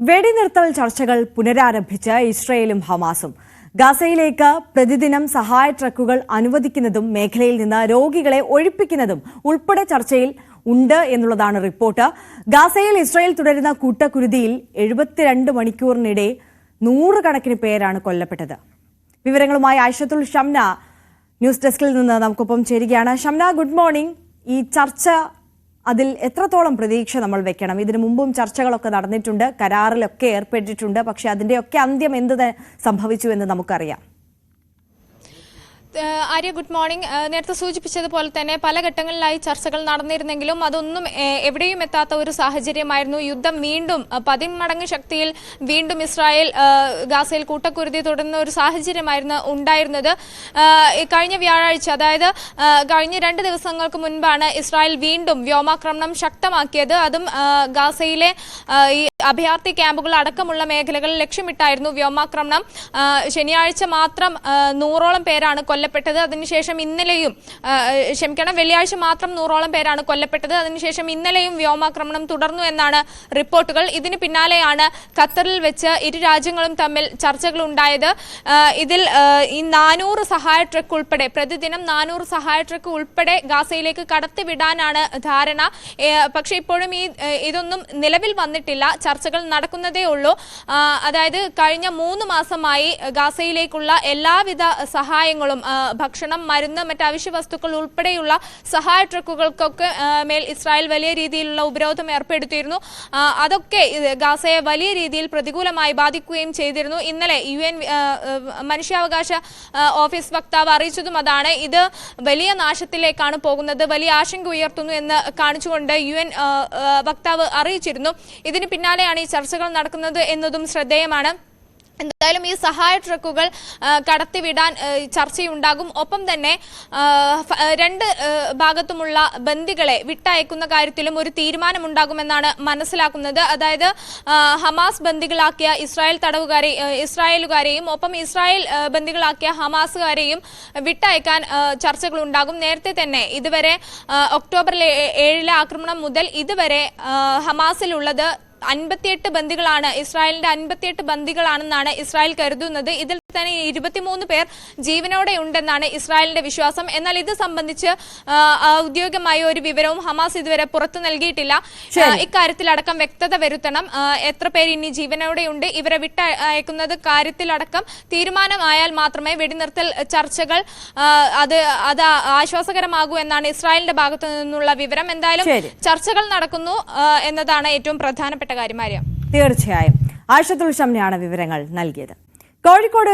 വെടിനിർത്തൽ ചർച്ചകൾ പുനരാരംഭിച്ച് ഇസ്രയേലും ഹമാസും. ഗാസയിലേക്ക് പ്രതിദിനം സഹായ ട്രക്കുകൾ അനുവദിക്കുന്നതും മേഖലയിൽ നിന്ന് രോഗികളെ ഒഴിപ്പിക്കുന്നതും ഉൾപ്പെടെ ചർച്ചയിൽ ഉണ്ട് എന്നുള്ളതാണ് റിപ്പോർട്ട്. ഗാസയിൽ ഇസ്രയേൽ തുടരുന്ന കൂട്ടക്കുരുതിയിൽ എഴുപത്തിരണ്ട് മണിക്കൂറിനിടെ നൂറുകണക്കിന് പേരാണ് കൊല്ലപ്പെട്ടത്. വിവരങ്ങളുമായി ആയിഷത്തുൽ ഷംന ന്യൂസ് ഡെസ്കിൽ നിന്ന് നമുക്കൊപ്പം ചേരുകയാണ്. Shamna good morning. ഈ ചർച്ച അതിൽ എത്രത്തോളം പ്രതീക്ഷ നമ്മൾ വെക്കണം? ഇതിനു മുമ്പും ചർച്ചകളൊക്കെ നടന്നിട്ടുണ്ട്. കരാറിലൊക്കെ ഏർപ്പെട്ടിട്ടുണ്ട്. പക്ഷേ അതിന്റെയൊക്കെ അന്ത്യം എന്ത് സംഭവിച്ചു എന്ന് നമുക്കറിയാം. Arya good morning. നേരത്തെ സൂചിപ്പിച്ചതുപോലെ തന്നെ പല ഘട്ടങ്ങളിലായി ചർച്ചകൾ നടന്നിരുന്നെങ്കിലും അതൊന്നും എവിടെയും എത്താത്ത ഒരു സാഹചര്യമായിരുന്നു. യുദ്ധം വീണ്ടും പതിമടങ്ങ് ശക്തിയിൽ വീണ്ടും ഇസ്രായേൽ ഗാസയിൽ കൂട്ടക്കുരുതി തുടരുന്ന ഒരു സാഹചര്യമായിരുന്നു ഉണ്ടായിരുന്നത്. കഴിഞ്ഞ വ്യാഴാഴ്ച അതായത് കഴിഞ്ഞ രണ്ട് ദിവസങ്ങൾക്ക് മുൻപാണ് ഇസ്രായേൽ വീണ്ടും വ്യോമാക്രമണം ശക്തമാക്കിയത്. അതും ഗാസയിലെ ഈ അഭയാർത്ഥി ക്യാമ്പുകൾ അടക്കമുള്ള മേഖലകൾ ലക്ഷ്യമിട്ടായിരുന്നു വ്യോമാക്രമണം. ശനിയാഴ്ച മാത്രം നൂറോളം പേരാണ് കൊല്ലപ്പെട്ടത്. അതിനുശേഷം ഇന്നലെയും ക്ഷമിക്കണം വെള്ളിയാഴ്ച മാത്രം നൂറോളം പേരാണ് കൊല്ലപ്പെട്ടത്. അതിനുശേഷം ഇന്നലെയും വ്യോമാക്രമണം തുടർന്നു എന്നാണ് റിപ്പോർട്ടുകൾ. ഇതിന് പിന്നാലെയാണ് ഖത്തറിൽ വെച്ച് ഇരു രാജ്യങ്ങളും തമ്മിൽ ചർച്ചകൾ ഉണ്ടായത്. ഇതിൽ ഈ നാനൂറ് സഹായ ട്രക്ക് ഉൾപ്പെടെ പ്രതിദിനം നാനൂറ് സഹായ ട്രക്ക് ഉൾപ്പെടെ ഗാസയിലേക്ക് കടത്തിവിടാനാണ് ധാരണ. പക്ഷേ ഇപ്പോഴും ഈ ഇതൊന്നും നിലവിൽ വന്നിട്ടില്ല. ചർച്ചകൾ നടക്കുന്നതേ ഉള്ളൂ. അതായത് കഴിഞ്ഞ മൂന്ന് മാസമായി ഗാസയിലേക്കുള്ള എല്ലാവിധ സഹായങ്ങളും ഭക്ഷണം മരുന്ന് മറ്റ് അവശ്യ വസ്തുക്കൾ ഉൾപ്പെടെയുള്ള സഹായ ട്രക്കുകൾക്കൊക്കെ മേൽ ഇസ്രായേൽ വലിയ രീതിയിലുള്ള ഉപരോധം ഏർപ്പെടുത്തിയിരുന്നു. അതൊക്കെ ഗാസയെ വലിയ രീതിയിൽ പ്രതികൂലമായി ബാധിക്കുകയും ചെയ്തിരുന്നു. ഇന്നലെ യു എൻ മനുഷ്യാവകാശ ഓഫീസ് വക്താവ് അറിയിച്ചതും അതാണ്. ഇത് വലിയ നാശത്തിലേക്കാണ് പോകുന്നത് വലിയ ആശങ്ക ഉയർത്തുന്നു എന്ന് കാണിച്ചുകൊണ്ട് യു എൻ വക്താവ് അറിയിച്ചിരുന്നു. ഇതിന് പിന്നാലെയാണ് ഈ ചർച്ചകൾ നടക്കുന്നത് എന്നതും ശ്രദ്ധേയമാണ്. എന്തായാലും ഈ സഹായ ട്രക്കുകൾ കടത്തിവിടാൻ ചർച്ചയുണ്ടാകും. ഒപ്പം തന്നെ രണ്ട് ഭാഗത്തുമുള്ള ബന്ദികളെ വിട്ടയക്കുന്ന കാര്യത്തിലും ഒരു തീരുമാനമുണ്ടാകുമെന്നാണ് മനസ്സിലാക്കുന്നത്. അതായത് ഹമാസ് ബന്ദികളാക്കിയ ഇസ്രായേൽ തടവുകാരെ ഇസ്രായേലുകാരെയും ഒപ്പം ഇസ്രായേൽ ബന്ദികളാക്കിയ ഹമാസുകാരെയും വിട്ടയക്കാൻ ചർച്ചകൾ ചർച്ചകളുണ്ടാകും. നേരത്തെ തന്നെ ഇതുവരെ ഒക്ടോബർ ഏഴിലെ ആക്രമണം മുതൽ ഇതുവരെ ഹമാസിലുള്ളത് അൻപത്തിയെട്ട് ബന്ദികളാണ്. ഇസ്രായേലിന്റെ അൻപത്തിയെട്ട് ബന്ദികളാണെന്നാണ് ഇസ്രായേൽ കരുതുന്നത്. ഇതിൽ തന്നെ ഇരുപത്തിമൂന്ന് പേർ ജീവനോടെ ഉണ്ടെന്നാണ് ഇസ്രായേലിന്റെ വിശ്വാസം. എന്നാൽ ഇത് സംബന്ധിച്ച് ഔദ്യോഗികമായ ഒരു വിവരവും ഹമാസ് ഇതുവരെ പുറത്തു നൽകിയിട്ടില്ല. ഇക്കാര്യത്തിലടക്കം വ്യക്തത വരുത്തണം. എത്ര പേര് ഇനി ജീവനോടെയുണ്ട് ഇവരെ വിട്ടയക്കുന്നത് കാര്യത്തിലടക്കം തീരുമാനമായാൽ മാത്രമേ വെടിനിർത്തൽ ചർച്ചകൾ അത് അത് ആശ്വാസകരമാകൂ എന്നാണ് ഇസ്രായേലിന്റെ ഭാഗത്തു നിന്നുള്ള വിവരം. എന്തായാലും ചർച്ചകൾ നടക്കുന്നു എന്നതാണ് ഏറ്റവും പ്രധാനപ്പെട്ട കാര്യം. തീർച്ചയായും. ആയിഷത്തുൽ ഷംനയാണ് വിവരങ്ങൾ നൽകിയത്. കോഴിക്കോട്